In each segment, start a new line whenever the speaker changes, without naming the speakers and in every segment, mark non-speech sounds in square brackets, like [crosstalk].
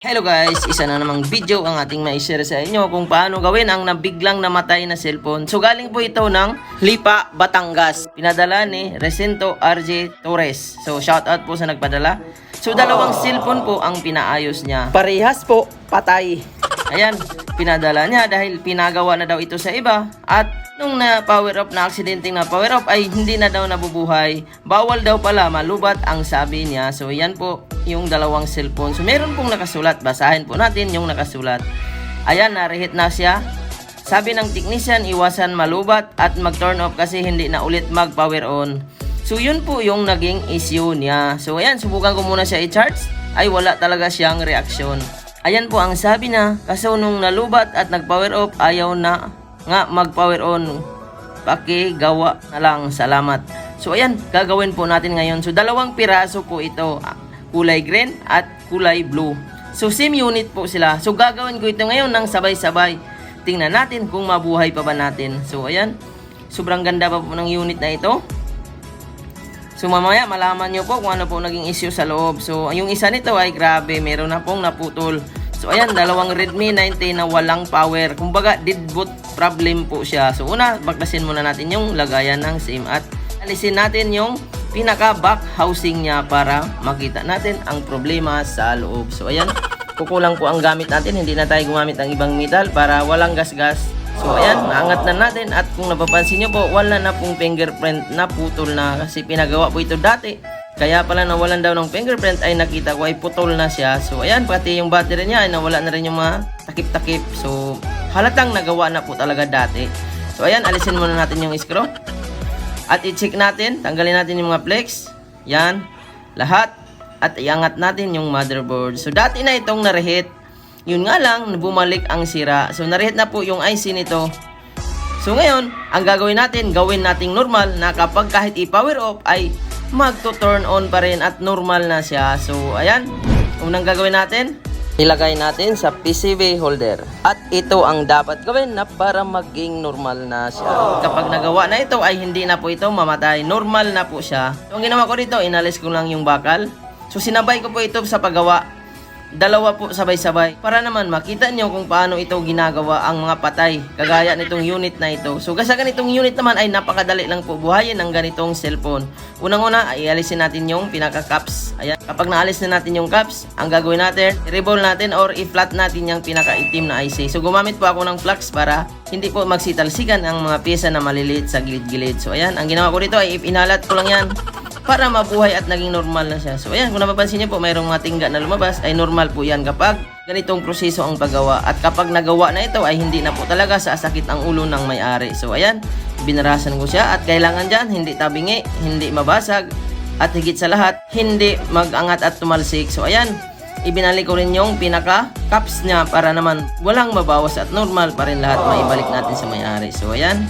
Hello guys, isa na namang video ang ating mai-share sa inyo kung paano gawin ang nabiglang namatay na cellphone. So galing po ito ng Lipa, Batangas. Pinadala ni Recinto RJ Torres. So shout out po sa nagpadala. So dalawang cellphone po ang pinaayos niya. Parehas po, patay. Ayan, pinadala niya dahil pinagawa na daw ito sa iba at nung na power up na aksidenteng na power up ay hindi na daw nabubuhay. Bawal daw pala malubat ang sabi niya. So yan po yung dalawang cellphone. So meron pong nakasulat. Basahin po natin yung nakasulat. Ayan, narehit na siya. Sabi ng technician, iwasan malubat at mag-turn off kasi hindi na ulit mag-power on. So yun po yung naging issue niya. So ayan, subukan ko muna siya i-charge. Ay wala talaga siyang reaksyon. Ayan po ang sabi niya, kaso nung nalubat at nag-power off, ayaw na nga mag-power on. Pakigawa na lang, salamat. So ayan, gagawin po natin ngayon. So dalawang piraso po ito, kulay green at kulay blue. So same unit po sila. So gagawin ko ito ngayon ng sabay-sabay. Tingnan natin kung mabuhay pa ba natin. So ayan, sobrang ganda pa po ng unit na ito. So mamaya malaman nyo po kung ano po naging issue sa loob. So yung isa nito ay grabe, meron na pong naputol. So ayan, dalawang Redmi 90 na walang power. Kumbaga, dead boot problem po siya. So una, baklasin muna natin yung lagayan ng SIM at alisin natin yung pinaka back housing niya para makita natin ang problema sa loob. So ayan, [laughs] kukulang po ang gamit natin. Hindi na tayo gumamit ng ibang metal para walang gasgas. So ayan, naangat na natin at kung napapansin nyo po, wala na pong fingerprint na putol na kasi pinagawa po ito dati. Kaya pala nawalan daw ng fingerprint ay nakita ko ay putol na siya. So ayan, pati yung battery niya ay nawala na rin yung mga takip-takip. So halatang nagawa na po talaga dati. So ayan, alisin muna natin yung screw. At i-check natin, tanggalin natin yung mga flex. Yan, lahat. At iangat natin yung motherboard. So dati na itong narehit. Yun nga lang, bumalik ang sira. So narehit na po yung IC nito. So ngayon, ang gagawin natin, gawin nating normal na kapag kahit i-power off ay magto-turn on pa rin at normal na siya. So ayan, unang gagawin natin, ilagay natin sa PCB holder. At ito ang dapat gawin na para maging normal na siya. Kapag nagawa na ito ay hindi na po ito mamatay. Normal na po siya. So ang ginawa ko dito, inalis ko lang yung bakal. So sinabay ko po ito sa paggawa dalawa po sabay-sabay. Para naman makita nyo kung paano ito ginagawa ang mga patay kagaya nitong unit na ito. So sa ganitong unit naman ay napakadali lang po buhayin ng ganitong cellphone. Unang-una ay alisin natin yung pinaka caps ayan. Kapag naalis na natin yung caps ang gagawin natin i-revolve natin or i-flat natin yung pinaka itim na IC so gumamit po ako ng flux para hindi po magsitalsikan ang mga pyesa na maliliit sa gilid-gilid. So ayan. Ang ginawa ko dito ay inalat ko lang yan para mabuhay at naging normal na siya. So ayan, kung napapansin niyo po, mayroong mga tingga na lumabas, ay normal po yan kapag ganitong proseso ang paggawa. At kapag nagawa na ito, ay hindi na po talaga sasakit ang ulo ng may-ari. So ayan, binarasan ko siya at kailangan dyan, hindi tabingi, hindi mabasag, at higit sa lahat, hindi mag-angat at tumalsik. So ayan, ibinalik ko rin yung pinaka caps niya para naman walang mabawas at normal pa rin lahat maibalik natin sa may-ari. So ayan,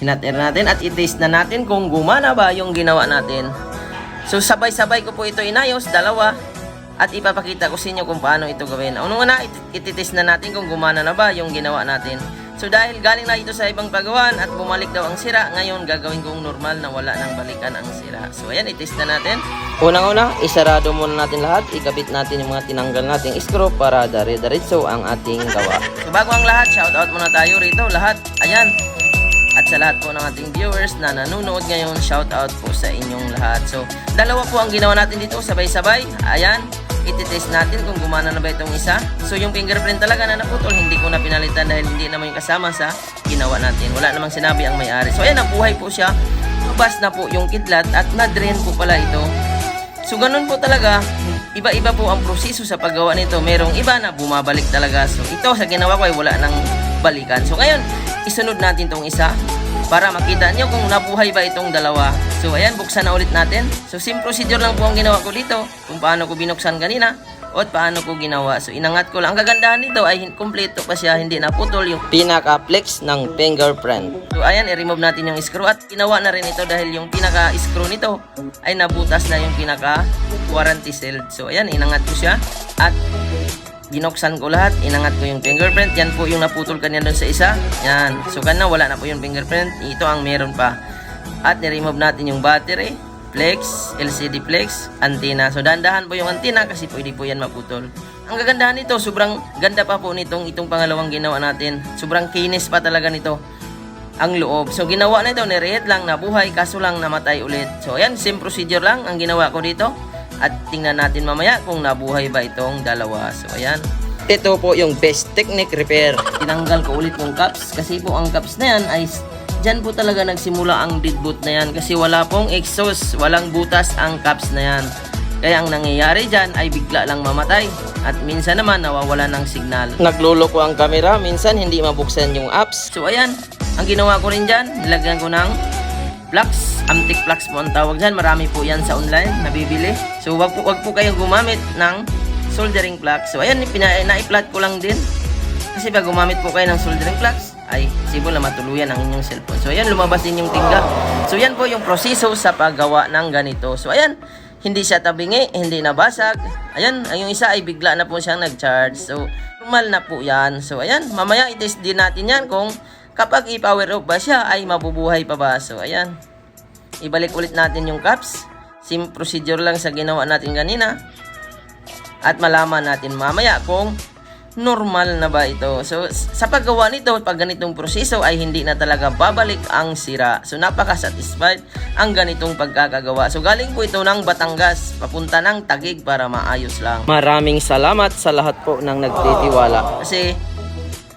Hinatir natin at i-taste na natin kung gumana ba yung ginawa natin. So sabay-sabay ko po ito inayos, dalawa. At ipapakita ko sa inyo kung paano ito gawin. Unang-una, it- iti-test na natin kung gumana na ba yung ginawa natin. So dahil galing na ito sa ibang pagawan at bumalik daw ang sira, ngayon gagawin kong normal na wala nang balikan ang sira. So ayan, i-test na natin. Unang-una, isarado muna natin lahat. Ikabit natin yung mga tinanggal nating screw para dari-diretso ang ating gawa. So bago ang lahat, shoutout muna tayo rito. Lahat, ayan, sa lahat po ng ating viewers na nanonood ngayon, shout out po sa inyong lahat. So, dalawa po ang ginawa natin dito, sabay-sabay. Ayan, ititest natin kung gumana na ba itong isa. So, yung fingerprint talaga na naputol, hindi ko na pinalitan dahil hindi naman yung kasama sa ginawa natin. Wala namang sinabi ang may-ari. So, ayan, nabuhay po siya. Lubas na po yung kidlat at na-drain po pala ito. So, ganun po talaga. Iba-iba po ang proseso sa paggawa nito. Merong iba na bumabalik talaga. So, ito sa ginawa ko ay wala nang balikan. So, ngayon, isunod natin tong isa para makita nyo kung nabuhay ba itong dalawa. So, ayan, buksan na ulit natin. So, same procedure lang po ang ginawa ko dito. Kung paano ko binuksan kanina o paano ko ginawa. So, inangat ko lang. Ang kagandahan nito ay kumpleto pa siya, hindi naputol yung pinaka-flex ng fingerprint. So, ayan, i-remove natin yung screw at ginawa na rin ito dahil yung pinaka-screw nito ay nabutas na yung pinaka-warranty seal. So, ayan, inangat ko siya at binuksan ko lahat, inangat ko yung fingerprint. Yan po yung naputol kanina doon sa isa. Yan. So, kana wala na po yung fingerprint. Ito ang meron pa. At ni-remove natin yung battery. flex, LCD flex, antenna. So dandahan po yung antenna kasi pwede po yan maputol. Ang kagandahan nito, sobrang ganda pa po nitong itong pangalawang ginawa natin. Sobrang kinis pa talaga nito ang loob. So ginawa na ito, nirehet lang, nabuhay, kaso lang namatay ulit. So ayan, same procedure lang ang ginawa ko dito. At tingnan natin mamaya kung nabuhay ba itong dalawa. So ayan. Ito po yung best technique repair. Tinanggal ko ulit yung caps kasi po ang caps na yan ay Diyan po talaga nagsimula ang dead boot na yan kasi wala pong exhaust, walang butas ang caps na yan. Kaya ang nangyayari dyan ay bigla lang mamatay at minsan naman nawawala ng signal. Nagluloko ang camera, minsan hindi mabuksan yung apps. So ayan, ang ginawa ko rin dyan, nilagyan ko ng flux, antique flux po ang tawag dyan. Marami po yan sa online, nabibili. So wag po, wag po kayong gumamit ng soldering flux. So ayan, pina, na-flat ko lang din. Kasi pag gumamit po kayo ng soldering flux, ay possible na matuluyan ang inyong cellphone. So ayan, lumabas din yung tingga. So yan po yung proseso sa paggawa ng ganito. So ayan, hindi siya tabingi, hindi nabasag. Ayan, ang yung isa ay bigla na po siyang nag-charge. So, normal na po yan. So ayan, mamaya i-test din natin yan kung kapag i-power off ba siya ay mabubuhay pa ba. So ayan, ibalik ulit natin yung caps. Same procedure lang sa ginawa natin kanina. At malaman natin mamaya kung normal na ba ito. So, sa paggawa nito, pag ganitong proseso ay hindi na talaga babalik ang sira. So, napaka-satisfied ang ganitong pagkakagawa. So, galing po ito ng Batangas, papunta ng Tagig para maayos lang. Maraming salamat sa lahat po ng nagtitiwala. Kasi,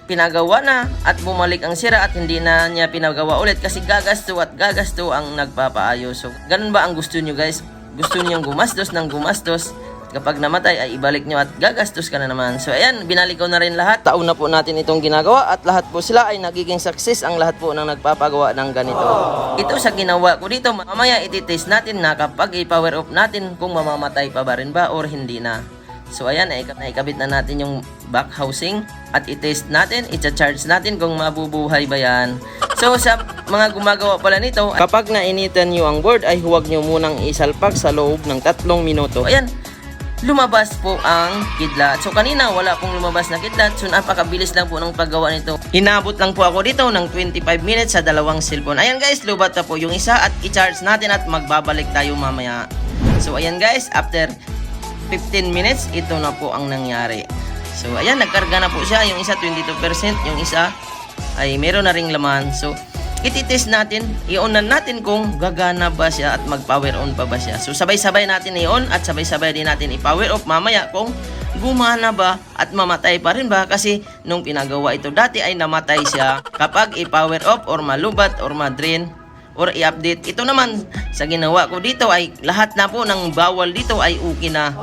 pinagawa na at bumalik ang sira at hindi na niya pinagawa ulit kasi gagasto at gagasto ang nagpapaayos. So, ganun ba ang gusto nyo guys? Gusto niyo gumastos ng gumastos kapag namatay ay ibalik nyo at gagastos ka na naman. So ayan, binalik ko na rin lahat. Taon na po natin itong ginagawa at lahat po sila ay nagiging success ang lahat po ng nagpapagawa ng ganito. Ito sa ginawa ko dito, mamaya ititest natin na kapag i-power off natin kung mamamatay pa ba rin ba or hindi na. So ayan, naik- naikabit na natin yung back housing at i-test natin, i-charge natin kung mabubuhay ba yan. So sa mga gumagawa pala nito, kapag nainitan nyo ang board ay huwag nyo munang isalpak sa loob ng tatlong minuto. Ayan, lumabas po ang kidlat. So kanina wala pong lumabas na kidlat. So napakabilis lang po ng paggawa nito. Hinabot lang po ako dito ng 25 minutes sa dalawang cellphone. Ayan guys, lubat na po yung isa at i-charge natin at magbabalik tayo mamaya. So ayan guys, after 15 minutes, ito na po ang nangyari. So ayan, nagkarga na po siya. Yung isa 22%, yung isa ay meron na ring laman. So ititest natin, i-onan natin kung gagana ba siya at mag-power on pa ba siya. So sabay-sabay natin i-on at sabay-sabay din natin i-power off mamaya kung gumana ba at mamatay pa rin ba kasi nung pinagawa ito dati ay namatay siya kapag i-power off or malubat or madrin or i-update. Ito naman sa ginawa ko dito ay lahat na po ng bawal dito ay okay na.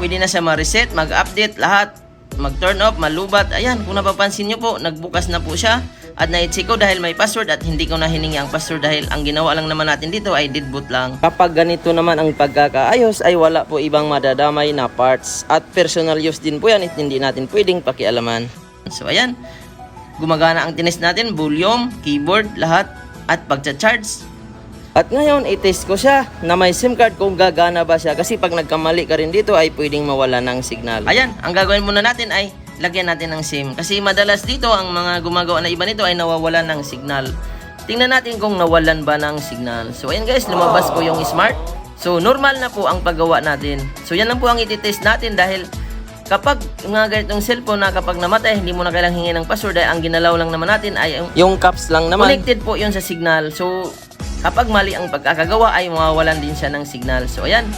Pwede na siya ma-reset, mag-update lahat, mag-turn off, malubat. Ayan, kung napapansin nyo po, nagbukas na po siya. At na-check ko dahil may password at hindi ko na hiningi ang password dahil ang ginawa lang naman natin dito ay dead boot lang. Kapag ganito naman ang pagkakaayos ay wala po ibang madadamay na parts at personal use din po yan at hindi natin pwedeng pakialaman. So ayan, gumagana ang tinis natin, volume, keyboard, lahat at pagcha-charge at ngayon, i-test ko siya na may SIM card kung gagana ba siya. Kasi pag nagkamali ka rin dito ay pwedeng mawala ng signal. Ayan, ang gagawin muna natin ay lagyan natin ng SIM. Kasi madalas dito ang mga gumagawa na iba nito ay nawawala ng signal. Tingnan natin kung nawalan ba ng signal. So ayan guys, lumabas ko yung smart. So normal na po ang paggawa natin. So yan lang po ang ititest natin dahil kapag mga ganitong cellphone na kapag namatay, hindi mo na kailangang hingin ng password dahil ang ginalaw lang naman natin ay yung, yung caps lang naman. Connected po yun sa signal. So kapag mali ang pagkakagawa ay mawawalan din siya ng signal. So ayan,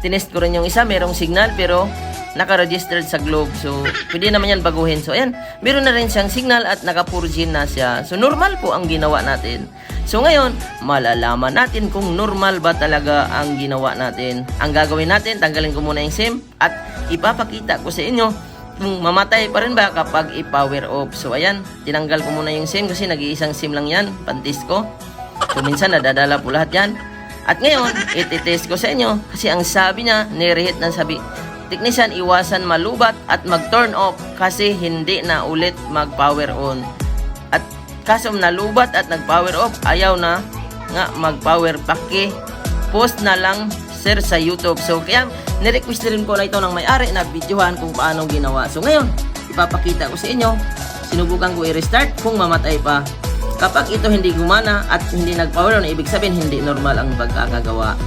tinest ko rin yung isa, merong signal pero naka-registered sa Globe. So pwede naman yan baguhin. So ayan, meron na rin siyang signal at naka-4G na siya. So normal po ang ginawa natin. So ngayon, malalaman natin kung normal ba talaga ang ginawa natin. Ang gagawin natin, tanggalin ko muna yung SIM at ipapakita ko sa inyo kung mamatay pa rin ba kapag i-power off. So ayan, tinanggal ko muna yung SIM kasi nag-iisang SIM lang yan, pantis ko. So minsan nadadala po lahat yan. At ngayon, ititest ko sa inyo kasi ang sabi niya, nirehit ng sabi, Technician, iwasan malubat at mag-turn off kasi hindi na ulit mag-power on. At kaso nalubat at nag-power off, ayaw na nga mag-power paki. Post na lang sir sa YouTube. So kaya nirequest rin po na ito ng may-ari na videohan kung paano ginawa. So ngayon, ipapakita ko sa inyo. Sinubukan ko i-restart kung mamatay pa. Kapag ito hindi gumana at hindi nag-power on, ibig sabihin hindi normal ang pagkakagawa.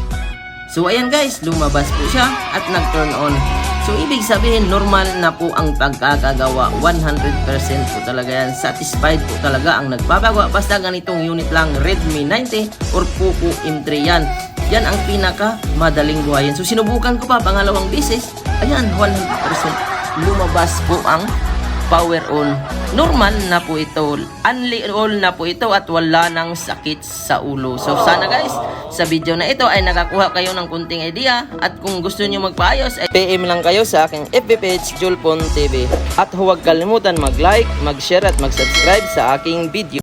So ayan guys, lumabas po siya at nag-turn on. So ibig sabihin normal na po ang pagkakagawa. 100% po talaga yan. Satisfied po talaga ang nagpapagawa. Basta ganitong unit lang Redmi 90 or Poco M3 yan. Yan ang pinaka madaling buhayin. So sinubukan ko pa pangalawang beses. Ayan, 100% lumabas po ang power on. Normal na po ito. Only all na po ito at wala nang sakit sa ulo. So sana guys, sa video na ito ay nakakuha kayo ng kunting idea at kung gusto niyo magpaayos ay PM lang kayo sa aking FB page Julpon TV. At huwag kalimutan mag-like, mag-share at mag-subscribe sa aking video.